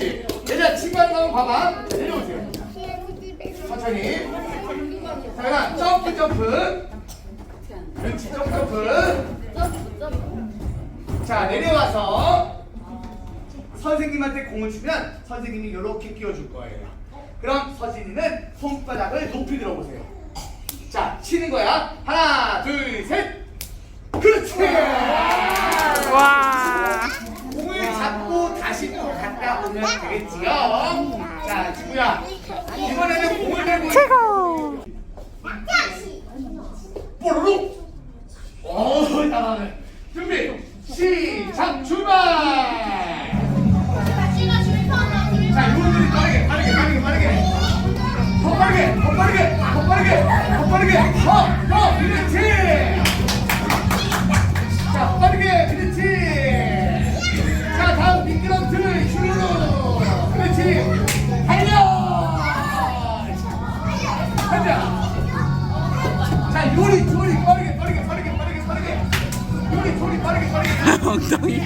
그렇지. 얘들아 친구 하는 거 한번 봐봐. 자, 내려오세요. 천천히. 자연아 점프 점프. 그렇지 점프 점프. 자 내려와서 선생님한테 공을 주면 선생님이 이렇게 끼워줄 거예요. 그럼 서진이는 손바닥을 높이 들어보세요. 자 치는 거야. 하나 오면 되겠지요. 자 친구야 이번에는 공을 들고 최고. 뽀로로. 오 잘하네. 준비 시작 출발. 자, 이분들이 빠르게, 빠르게, 빠르게, 빠르게. 더 빠르게, 더 빠르게, 더 빠르게, 더 빠르게. 더, 자, 요리, 조리, 빠르게, 빠르게, 빠르게, 빠르게, 빠르게. 요리, 조리, 빠르게, 빠르게. 엉덩이.